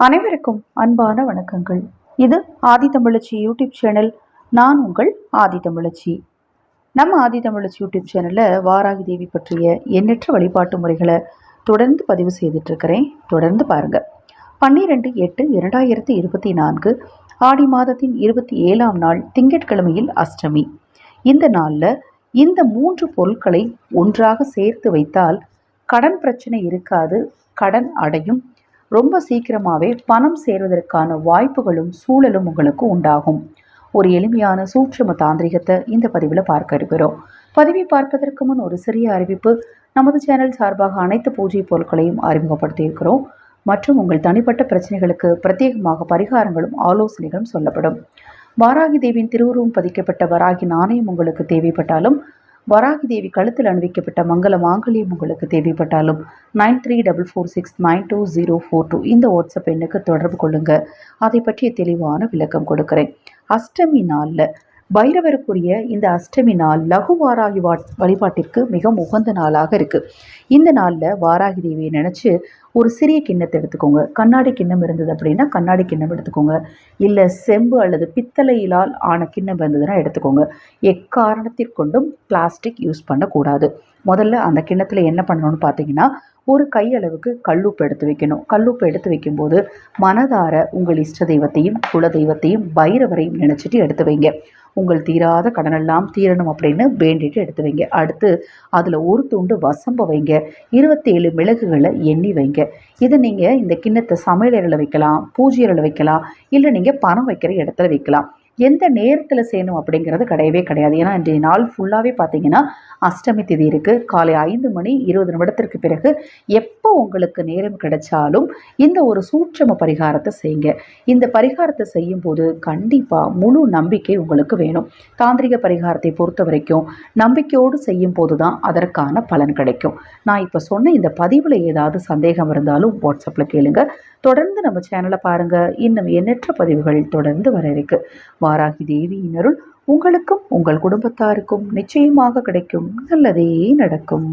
அனைவருக்கும் அன்பான வணக்கங்கள். இது ஆதி தமிழச்சி யூடியூப் சேனல். நான் உங்கள் ஆதி தமிழச்சி. நம்ம ஆதி தமிழச்சி யூடியூப் சேனலில் வாராகி தேவி பற்றிய எண்ணற்ற வழிபாட்டு முறைகளை தொடர்ந்து பதிவு செய்துட்ருக்கிறேன் தொடர்ந்து பாருங்கள் பன்னிரெண்டு எட்டு இரண்டாயிரத்தி இருபத்தி நான்கு ஆடி மாதத்தின் இருபத்தி ஏழாம் நாள் திங்கட்கிழமையில் அஷ்டமி. இந்த நாளில் இந்த மூன்று பொருட்களை ஒன்றாக சேர்த்து வைத்தால் கடன் பிரச்சனை இருக்காது கடன் அடையும் ரொம்ப சீக்கிரமாகவே பணம் சேர்வதற்கான வாய்ப்புகளும் சூழலும் உங்களுக்கு உண்டாகும். ஒரு எளிமையான சூட்சும தாந்திரிகத்தை இந்த பதிவில் பார்க்க இருக்கிறோம். பதிவை பார்ப்பதற்கு முன் ஒரு சிறிய அறிவிப்பு. நமது சேனல் சார்பாக அனைத்து பூஜை பொருட்களையும் அறிமுகப்படுத்தி இருக்கிறோம். மற்றும் உங்கள் தனிப்பட்ட பிரச்சனைகளுக்கு பிரத்யேகமாக பரிகாரங்களும் ஆலோசனைகளும் சொல்லப்படும். வாராகி தேவியின் திருவுருவம் பதிக்கப்பட்ட வராகி நாணயம் உங்களுக்கு தேவைப்பட்டாலும் வராகி தேவி கழுத்தில் அணிவிக்கப்பட்ட மங்கள மாங்கல்யம் உங்களுக்கு தேவைப்பட்டாலும் nine three double four six nine two zero four two இந்த வாட்ஸ்அப் எண்ணுக்கு தொடர்பு கொள்ளுங்கள் அதை பற்றிய தெளிவான விளக்கம் கொடுக்குறேன். அஷ்டமி நாளில் பைரவருக்குரிய இந்த அஷ்டமி நாள் லகு வாராகி வா வழிபாட்டிற்கு மிக உகந்த நாளாக இருக்குது இந்த நாளில் வாராகி தேவியை நினச்சி ஒரு சிறிய கிண்ணத்தை எடுத்துக்கோங்க. கண்ணாடி கிண்ணம் இருந்தது அப்படின்னா கண்ணாடி கிண்ணம் எடுத்துக்கோங்க. இல்லை செம்பு அல்லது பித்தளையிலால் ஆன கிண்ணம் இருந்ததுன்னா எடுத்துக்கோங்க. எக்காரணத்திற்கொண்டும் பிளாஸ்டிக் யூஸ் பண்ணக்கூடாது. முதல்ல அந்த கிண்ணத்தில் என்ன பண்ணணும்னு பார்த்தீங்கன்னா ஒரு கையளவுக்கு கல்லுப்பு எடுத்து வைக்கணும். கல்லுப்பு எடுத்து வைக்கும்போது மனதார உங்கள் இஷ்ட தெய்வத்தையும் குல தெய்வத்தையும் பைரவரையும் நினச்சிட்டு எடுத்து வைங்க. உங்கள் தீராத கடனெல்லாம் தீரணும் அப்படின்னு வேண்டிட்டு எடுத்து வைங்க அடுத்து அதில் ஒரு துண்டு வசம்ப வைங்க. இருபத்தேழு மிளகுகளை எண்ணி வைங்க. இதை நீங்கள் இந்த கிண்ணத்தை சமையலறையில் வைக்கலாம் பூஜை வைக்கலாம் இல்லை நீங்கள் பணம் வைக்கிற இடத்துல வைக்கலாம். எந்த நேரத்தில் செய்யணும் அப்படிங்கிறது கிடையவே கிடையாது. ஏன்னா இன்றைய நாள் ஃபுல்லாகவே பார்த்தீங்கன்னா அஷ்டமி திதி இருக்குது காலை ஐந்து மணி இருபது நிமிடத்திற்கு பிறகு எப் எப்போ உங்களுக்கு நேரம் கிடைச்சாலும் இந்த ஒரு சூட்சம பரிகாரத்தை செய்யுங்க. இந்த பரிகாரத்தை செய்யும்போது கண்டிப்பாக முழு நம்பிக்கை உங்களுக்கு வேணும். தாந்திரிக பரிகாரத்தை பொறுத்த வரைக்கும் நம்பிக்கையோடு செய்யும் போது தான் அதற்கான பலன் கிடைக்கும். நான் இப்போ சொன்ன இந்த பதிவில் ஏதாவது சந்தேகம் இருந்தாலும் வாட்ஸ்அப்பில் கேளுங்க. தொடர்ந்து நம்ம சேனலை பாருங்கள் இன்னும் எண்ணற்ற பதிவுகள் தொடர்ந்து வர இருக்கு. வாராகி தேவியினருள் உங்களுக்கும் உங்கள் குடும்பத்தாருக்கும் நிச்சயமாக கிடைக்கும். நல்லதே நடக்கும்.